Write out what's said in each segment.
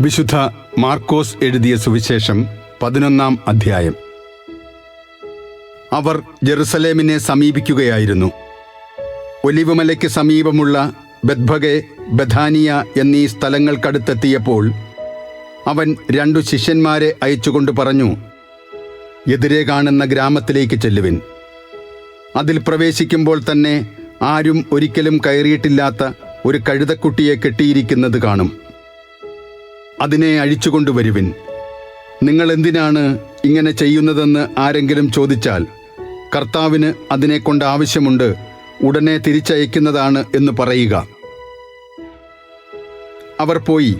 വിശുദ്ധ മാർക്കോസ് എഴുതിയ സുവിശേഷം പതിനൊന്നാം അധ്യായം. അവർ ജെറുസലേമിനെ സമീപിക്കുകയായിരുന്നു. ഒലിവുമലയ്ക്ക് സമീപമുള്ള ബദ്ഭഗെ ബഥാനിയ എന്നീ സ്ഥലങ്ങൾക്കടുത്തെത്തിയപ്പോൾ അവൻ രണ്ടു ശിഷ്യന്മാരെ അയച്ചുകൊണ്ട് പറഞ്ഞു എതിരെ കാണുന്ന ഗ്രാമത്തിലേക്ക് ചെല്ലുവിൻ. അതിൽ പ്രവേശിക്കുമ്പോൾ തന്നെ ആരും ഒരിക്കലും കയറിയിട്ടില്ലാത്ത ഒരു കഴുതക്കുട്ടിയെ കെട്ടിയിരിക്കുന്നത് കാണും. അതിനെ അഴിച്ചുകൊണ്ടുവരുവിൻ. നിങ്ങൾ എന്തിനാണ് ഇങ്ങനെ ചെയ്യുന്നതെന്ന് ആരെങ്കിലും ചോദിച്ചാൽ കർത്താവിന് അതിനെക്കൊണ്ട് ആവശ്യമുണ്ട് ഉടനെ തിരിച്ചയക്കുന്നതാണ് എന്ന് പറയുക. അവർ പോയി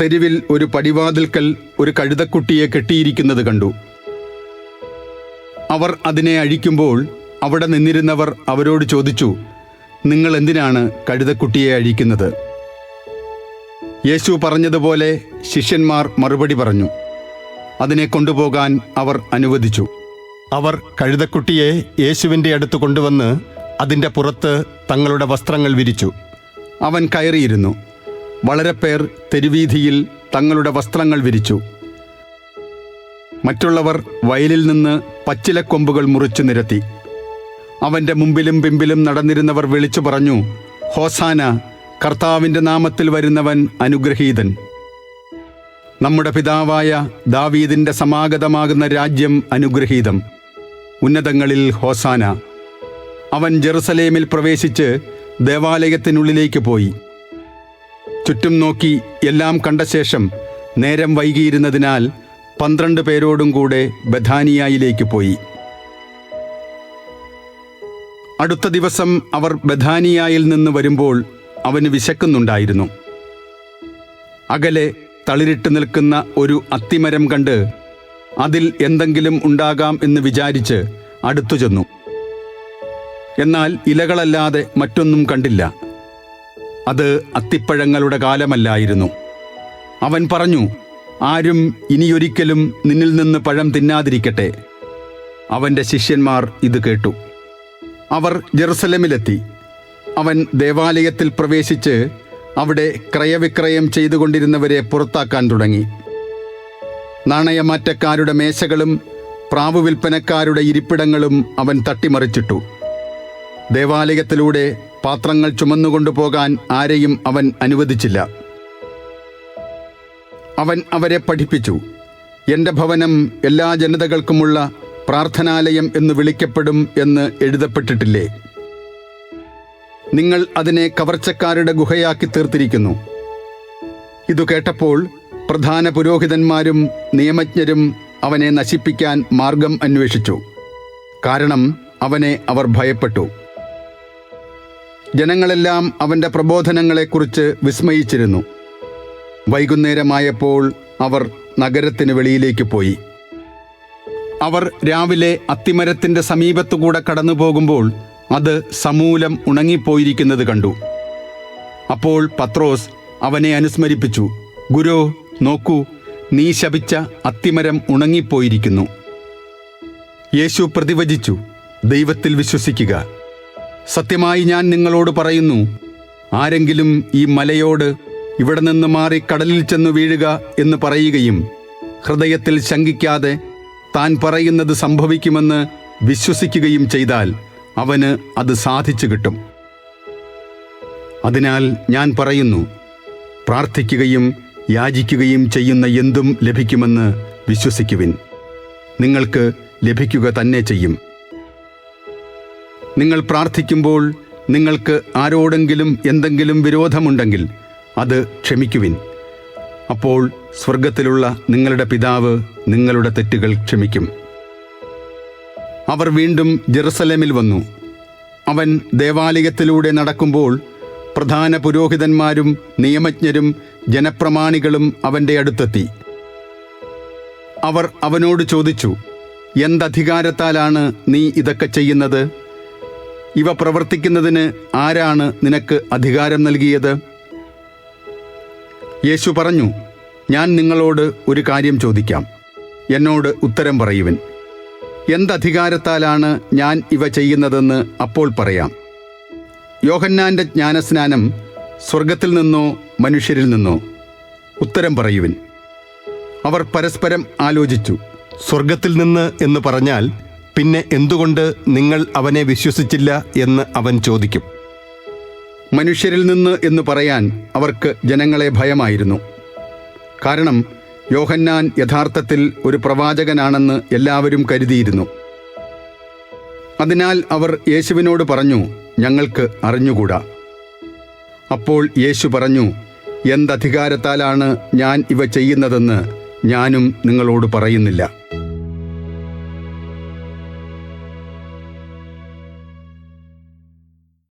തെരുവിൽ ഒരു പടിവാതിൽക്കൽ ഒരു കഴുതക്കുട്ടിയെ കെട്ടിയിരിക്കുന്നത് കണ്ടു. അവർ അതിനെ അഴിക്കുമ്പോൾ അവിടെ നിന്നിരുന്നവർ അവരോട് ചോദിച്ചു നിങ്ങൾ എന്തിനാണ് കഴുതക്കുട്ടിയെ അഴിക്കുന്നത്? യേശു പറഞ്ഞതുപോലെ ശിഷ്യന്മാർ മറുപടി പറഞ്ഞു. അതിനെ കൊണ്ടുപോകാൻ അവർ അനുവദിച്ചു. അവർ കഴുതക്കുട്ടിയെ യേശുവിന്റെ അടുത്ത് കൊണ്ടുവന്ന് അതിന്റെ പുറത്ത് തങ്ങളുടെ വസ്ത്രങ്ങൾ വിരിച്ചു. അവൻ കയറിയിരുന്നു. വളരെ പേർ തെരുവീതിയിൽ തങ്ങളുടെ വസ്ത്രങ്ങൾ വിരിച്ചു. മറ്റുള്ളവർ വയലിൽ നിന്ന് പച്ചിലക്കൊമ്പുകൾ മുറിച്ചു നിരത്തി. അവന്റെ മുമ്പിലും പിമ്പിലും നടന്നിരുന്നവർ വിളിച്ചു പറഞ്ഞു ഹോസാന കർത്താവിന്റെ നാമത്തിൽ വരുന്നവൻ അനുഗ്രഹീതൻ. നമ്മുടെ പിതാവായ ദാവീദിന്റെ സമാഗതമാകുന്ന രാജ്യം അനുഗ്രഹീതം. ഉന്നതങ്ങളിൽ ഹോസാന. അവൻ ജെറുസലേമിൽ പ്രവേശിച്ച് ദേവാലയത്തിനുള്ളിലേക്ക് പോയി. ചുറ്റും നോക്കി എല്ലാം കണ്ട ശേഷം നേരം വൈകിയിരുന്നതിനാൽ പന്ത്രണ്ട് പേരോടും കൂടെ ബഥാനിയായിലേക്ക് പോയി. അടുത്ത ദിവസം അവർ ബഥാനിയായിൽ നിന്ന് വരുമ്പോൾ അവന് വിശക്കുന്നുണ്ടായിരുന്നു. അകലെ തളിരിട്ട് നിൽക്കുന്ന ഒരു അത്തിമരം കണ്ട് അതിൽ എന്തെങ്കിലും ഉണ്ടാകാം എന്ന് വിചാരിച്ച് അടുത്തു ചെന്നു. എന്നാൽ ഇലകളല്ലാതെ മറ്റൊന്നും കണ്ടില്ല. അത് അത്തിപ്പഴങ്ങളുടെ കാലമല്ലായിരുന്നു. അവൻ പറഞ്ഞു ആരും ഇനിയൊരിക്കലും നിന്നിൽ നിന്ന് പഴം തിന്നാതിരിക്കട്ടെ. അവന്റെ ശിഷ്യന്മാർ ഇത് കേട്ടു. അവർ ജെറുസലമിലെത്തി. അവൻ ദേവാലയത്തിൽ പ്രവേശിച്ച് അവിടെ ക്രയവിക്രയം ചെയ്തുകൊണ്ടിരുന്നവരെ പുറത്താക്കാൻ തുടങ്ങി. നാണയമാറ്റക്കാരുടെ മേശകളും പ്രാവ് വിൽപ്പനക്കാരുടെ ഇരിപ്പിടങ്ങളും അവൻ തട്ടിമറിച്ചിട്ടു. ദേവാലയത്തിലൂടെ പാത്രങ്ങൾ ചുമന്നുകൊണ്ടുപോകാൻ ആരെയും അവൻ അനുവദിച്ചില്ല. അവൻ അവരെ പഠിപ്പിച്ചു. എന്റെ ഭവനം എല്ലാ ജനതകൾക്കുമുള്ള പ്രാർത്ഥനാലയം എന്ന് വിളിക്കപ്പെടും എന്ന് എഴുതപ്പെട്ടിട്ടില്ലേ? നിങ്ങൾ അതിനെ കവർച്ചക്കാരുടെ ഗുഹയാക്കി തീർത്തിരിക്കുന്നു. ഇതു കേട്ടപ്പോൾ പ്രധാന പുരോഹിതന്മാരും നിയമജ്ഞരും അവനെ നശിപ്പിക്കാൻ മാർഗം അന്വേഷിച്ചു. കാരണം അവനെ അവർ ഭയപ്പെട്ടു. ജനങ്ങളെല്ലാം അവന്റെ പ്രബോധനങ്ങളെക്കുറിച്ച് വിസ്മയിച്ചിരുന്നു. വൈകുന്നേരമായപ്പോൾ അവർ നഗരത്തിന് വെളിയിലേക്ക് പോയി. അവർ രാവിലെ അത്തിമരത്തിന്റെ സമീപത്തുകൂടെ കടന്നു പോകുമ്പോൾ അത് സമൂലം ഉണങ്ങിപ്പോയിരിക്കുന്നത് കണ്ടു. അപ്പോൾ പത്രോസ് അവനെ അനുസ്മരിപ്പിച്ചു ഗുരു നോക്കൂ നീ ശപിച്ച അത്തിമരം ഉണങ്ങിപ്പോയിരിക്കുന്നു. യേശു പ്രതിവചിച്ചു ദൈവത്തിൽ വിശ്വസിക്കുക. സത്യമായി ഞാൻ നിങ്ങളോട് പറയുന്നു ആരെങ്കിലും ഈ മലയോട് ഇവിടെ നിന്ന് മാറി കടലിൽ ചെന്ന് വീഴുക എന്ന് പറയുകയും ഹൃദയത്തിൽ ശങ്കിക്കാതെ താൻ പറയുന്നത് സംഭവിക്കുമെന്ന് വിശ്വസിക്കുകയും ചെയ്താൽ അവന് അത് സാധിച്ചു കിട്ടും. അതിനാൽ ഞാൻ പറയുന്നു പ്രാർത്ഥിക്കുകയും യാചിക്കുകയും ചെയ്യുന്ന എന്തും ലഭിക്കുമെന്ന് വിശ്വസിക്കുവിൻ. നിങ്ങൾക്ക് ലഭിക്കുക തന്നെ ചെയ്യും. നിങ്ങൾ പ്രാർത്ഥിക്കുമ്പോൾ നിങ്ങൾക്ക് ആരോടെങ്കിലും എന്തെങ്കിലും വിരോധമുണ്ടെങ്കിൽ അത് ക്ഷമിക്കുവിൻ. അപ്പോൾ സ്വർഗത്തിലുള്ള നിങ്ങളുടെ പിതാവ് നിങ്ങളുടെ തെറ്റുകൾ ക്ഷമിക്കും. അവർ വീണ്ടും ജെറുസലേമിൽ വന്നു. അവൻ ദേവാലയത്തിലൂടെ നടക്കുമ്പോൾ പ്രധാന പുരോഹിതന്മാരും നിയമജ്ഞരും ജനപ്രമാണികളും അവന്റെ അടുത്തെത്തി. അവർ അവനോട് ചോദിച്ചു എന്തധികാരത്താലാണ് നീ ഇതൊക്കെ ചെയ്യുന്നത്? ഇവ പ്രവർത്തിക്കുന്നതിന് ആരാണ് നിനക്ക് അധികാരം നൽകിയത്? യേശു പറഞ്ഞു ഞാൻ നിങ്ങളോട് ഒരു കാര്യം ചോദിക്കാം. എന്നോട് ഉത്തരം പറയുവിൻ. എന്തധികാരത്താലാണ് ഞാൻ ഇവ ചെയ്യുന്നതെന്ന് അപ്പോൾ പറയാം. യോഹന്നാന്റെ ജ്ഞാനസ്നാനം സ്വർഗത്തിൽ നിന്നോ മനുഷ്യരിൽ നിന്നോ? ഉത്തരം പറയുവിൻ. അവർ പരസ്പരം ആലോചിച്ചു സ്വർഗത്തിൽ നിന്ന് എന്ന് പറഞ്ഞാൽ പിന്നെ എന്തുകൊണ്ട് നിങ്ങൾ അവനെ വിശ്വസിച്ചില്ല എന്ന് അവൻ ചോദിക്കും. മനുഷ്യരിൽ നിന്ന് എന്ന് പറയാൻ അവർക്ക് ജനങ്ങളെ ഭയമായിരുന്നു. കാരണം യോഹന്നാൻ യഥാർത്ഥത്തിൽ ഒരു പ്രവാചകനാണെന്ന് എല്ലാവരും കരുതിയിരുന്നു. അതിനാൽ അവർ യേശുവിനോട് പറഞ്ഞു ഞങ്ങൾക്ക് അറിഞ്ഞുകൂടാ? അപ്പോൾ യേശു പറഞ്ഞു എന്തധികാരത്താലാണ് ഞാൻ ഇവ ചെയ്യുന്നതെന്ന് ഞാനും നിങ്ങളോട് പറയുന്നില്ല.